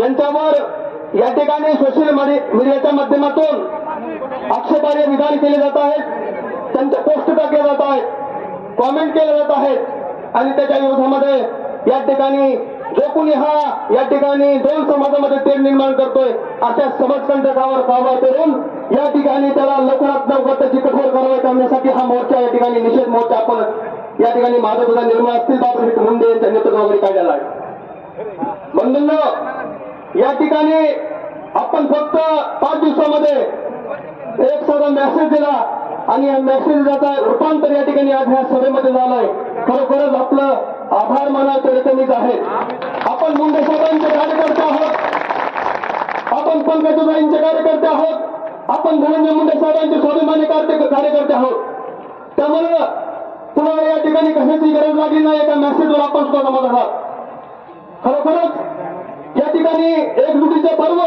यांच्यावर या ठिकाणी सोशल मीडियाच्या माध्यमातून आक्षेपार्ह विधान केले जात आहेत. त्यांच्या पोस्ट टाकले जात आहेत. कॉमेंट केले जात आहेत. आणि त्याच्या विरोधामध्ये या ठिकाणी जो कोणी हा या ठिकाणी दोन समाजामध्ये तेढ निर्माण करतोय अशा समाजकंटकावर कारवाई करून या ठिकाणी त्याला लवकरात लवकर त्याची कठोर कारवाई करण्यासाठी हा मोर्चा या ठिकाणी निषेध मोर्चा आपण या ठिकाणी माधवदा निर्मळ असतील बाबा मुंडे यांच्या नेतृत्वाखाली काढलेला आहे. बंधूंनो या ठिकाणी आपण फक्त पाच दिवसामध्ये एक साधा मेसेज दिला आणि या मेसेजचा रूपांतर या ठिकाणी आज ह्या सभेमध्ये झालंय. खरोखरच आपलं आभार मानायचं कमीच आहे आपण मुंडे साहेबांचे कार्यकर्ते आहोत. आपण पंकजाईंचे कार्यकर्ते आहोत. आपण धनंजय मुंडे साहेबांचे स्वाभिमानी कार्य- कार्यकर्ते आहोत. त्यामुळे पुन्हा या ठिकाणी कशाची गरज लागली नाही एका मेसेजवर आपण सुद्धा जमत आहात. खरोखरच या ठिकाणी एकजुटीचे पर्व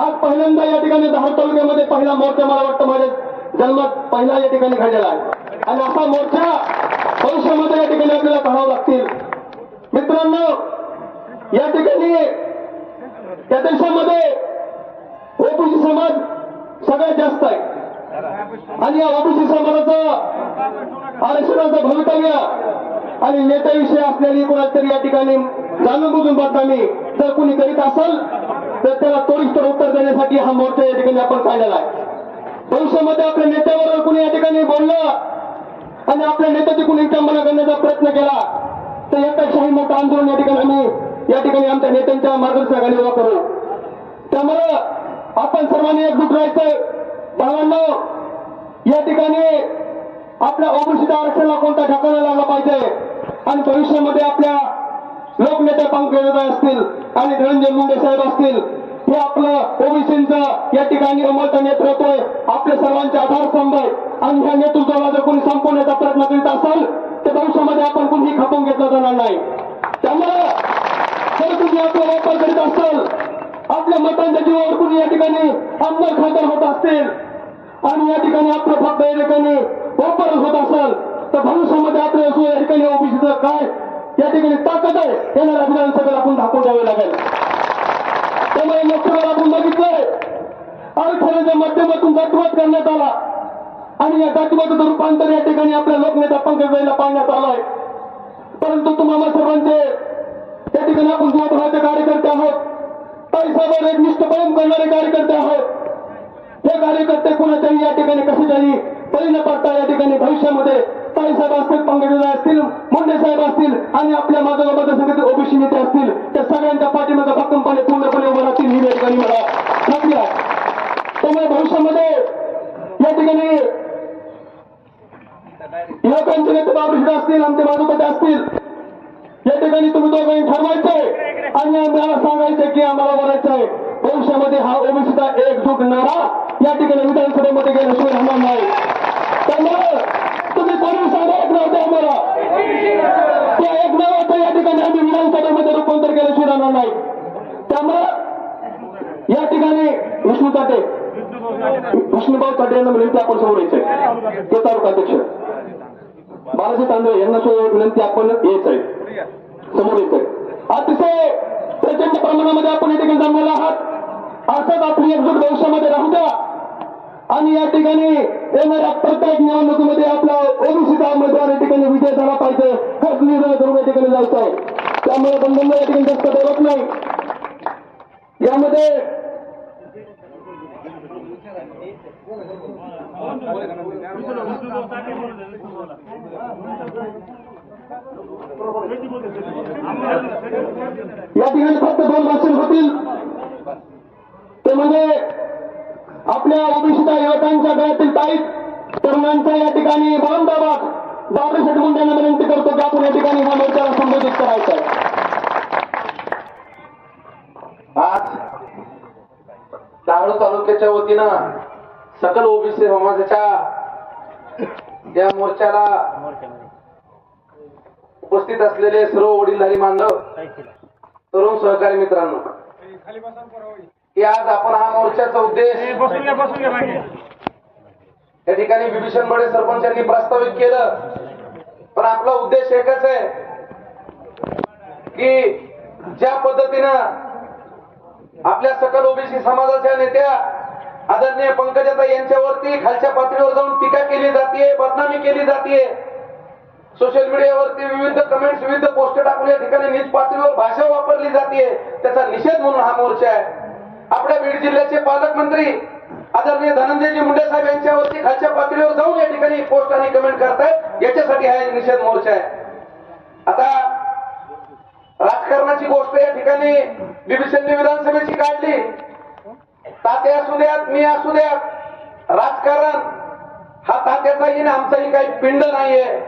आज पहिल्यांदा या ठिकाणी दहा तालुक्यामध्ये पहिला मोर्चा मला वाटतं माझ्या जन्मात पहिला या ठिकाणी घडलेला आहे. आणि असा मोर्चा भविष्यामध्ये या ठिकाणी आपल्याला काढावा लागतील. मित्रांनो या ठिकाणी या देशामध्ये ओबीसी समाज सगळ्यात जास्त आहे. आणि या ओबीसी समाजाचं आरक्षणाचं भवितव्य आणि नेत्याविषयी असलेली कोणाला तरी या ठिकाणी जाणून बुजून बदनामी जर कुणी करीत असेल तर त्याला त्वरित उत्तर देण्यासाठी हा मोर्चा या ठिकाणी आपण काढलेला आहे. भविष्यामध्ये आपल्या नेत्याबरोबर कुणी या ठिकाणी बोललं आणि आपल्या नेत्याची कोणी विटंबना करण्याचा प्रयत्न केला तर यापेक्षाही मोठं आंदोलन या ठिकाणी आम्ही या ठिकाणी आमच्या नेत्यांच्या मार्गदर्शनाखाली उभा करू. त्यामुळं आपण सर्वांनी एकजूट राहायचं. भावांना या ठिकाणी आपल्या ओबीसीच्या आरक्षणाला कोणता ठिकाणा लागला पाहिजे? आणि भविष्यामध्ये आपल्या लोकनेते पंकजा असतील आणि धनंजय मुंडे साहेब असतील हे आपलं ओबीसीचं या ठिकाणी अमलचं नेतृत्व आहे. आपल्या सर्वांचे आधारस्तंभ आहे. आणि ह्या नेतृत्वाला जर कोणी संपवण्याचा प्रयत्न करीत असेल तर भविष्यामध्ये आपण कोणीही खपवून घेतलं जाणार नाही. त्यामुळे जर तुम्ही आपला वापर करीत असाल आपल्या मतांच्या जीवावर कुणी या ठिकाणी अंमल खातर होत असतील आणि या ठिकाणी आपलं फक्त या ठिकाणी वापर होत असेल तर भविष्यामध्ये आपल्या या ठिकाणी ओबीसीचं? काय? या ठिकाणी ताकद आहे. येणाऱ्या विधानसभेला आपण दाखवून द्यावे लागेल. त्यामुळे लोकसभेला आपण बघितलंय. आरक्षणाच्या माध्यमातून जातीवाद करण्यात आला. आणि या जातीवादाचं रूपांतर या ठिकाणी आपल्या लोकनेता पंकजाईला पाडण्यात आलंय. परंतु तुम्हाला सर्वांचे त्या ठिकाणी आपण जीवभावाचे कार्यकर्ते आहोत. ताईसाहेबांना एक निष्ठपणे करणारे कार्यकर्ते आहोत. हे कार्यकर्ते कोणाच्याही या ठिकाणी कशाच्याही बळी न पडता या ठिकाणी भविष्यामध्ये ताईसाहेब असतील पंकजा असतील मुंडे साहेब असतील आणि आपल्या माझ्या मतदारसंघातील ओबीसी नेते असतील त्या सगळ्यांच्या पाठीमागे भक्कमपणे पूर्णपणे उभं राहतील ही या ठिकाणी मला. खात्री आहे. त्यामुळे भविष्यामध्ये या ठिकाणी युवकांचे नेते बाबूशेठ असतील आमचे माधुपती असतील या ठिकाणी तुम्ही दोघांनी ठरवायचंय आणि आम्हाला सांगायचंय की आम्हाला बोलायचं आहे. भविष्यामध्ये हा ओबीसीचा एकजूट नारा या ठिकाणी विधानसभेमध्ये गेल्याशिवाय राहणार नाही त्यामुळे तुम्ही कोणी सांगा एक नाव द्या आम्हाला त्या एक नावाचं या ठिकाणी आम्ही विधानसभेमध्ये रूपांतर केल्याशिवाय राहणार नाही त्यामुळे या ठिकाणी विष्णू काटे विष्णुभाऊ काटे यांना विनंती आपण समोर यायचंय. ते तालुका अध्यक्ष बालाजी तांदळे यांना सुद्धा विनंती आपण यायच आहे समोर यायचंय. अतिशय प्रचंड प्रमाणामध्ये आपण या ठिकाणी जमलेला आहात. असंच आपली एकजूट भविष्यामध्ये राहू द्या. आणि या ठिकाणी येणाऱ्या प्रत्येक निवडणुकीमध्ये आपला ओबीसीचा उमेदवार या ठिकाणी विजय झाला पाहिजे. हेच निर्णय करून या ठिकाणी जायचं आहे त्यामुळे बंधन या ठिकाणी जास्त बोलत नाही. यामध्ये या ठिकाणी फक्त दोन भाषण होतील. ते म्हणजे आपल्या ओबीसीच्या युवकांच्या गळ्यातील ताईत तरुणांचा या ठिकाणी बांधाबाद बाबासाहेब मुंडेंना विनंती करतो की आपण या ठिकाणी हा मोर्चाला संबोधित करायचा वतीनं सकल ओबीसी समाजाच्या. या मोर्चाला उपस्थित असलेले सर्व वडीलधारी बांधव तरुण सहकारी मित्रांनो की आज आपण हा मोर्चाचा उद्देश या ठिकाणी विभीषण बडे सरपंचांनी प्रस्तावित केलं. पण आपला उद्देश एकच आहे की ज्या पद्धतीनं आपल्या सकल ओबीसी समाजाच्या नेत्या आदरणीय पंकजाता यांच्यावरती खालच्या पातळीवर जाऊन टीका केली जाते बदनामी केली जाते सोशल मीडियावरती विविध कमेंट्स विविध पोस्ट टाकून या ठिकाणी नीच पातळीवर भाषा वापरली जाते त्याचा निषेध म्हणून हा मोर्चा आहे. आपल्या बीड जिल्ह्याचे पालकमंत्री आदरणीय धनंजयजी मुंडे साहेब यांच्यावरती खालच्या पातळीवर जाऊन या ठिकाणी पोस्ट आणि कमेंट करतायत. याच्यासाठी हा निषेध मोर्चा आहे. आता राजकारणाची गोष्ट या ठिकाणी बीबीसीने विधानसभेची काढली. ताते असू द्यात मी असू द्यात. राजकारण हा तात्याचाही ना आमचाही काही पिंड नाहीये.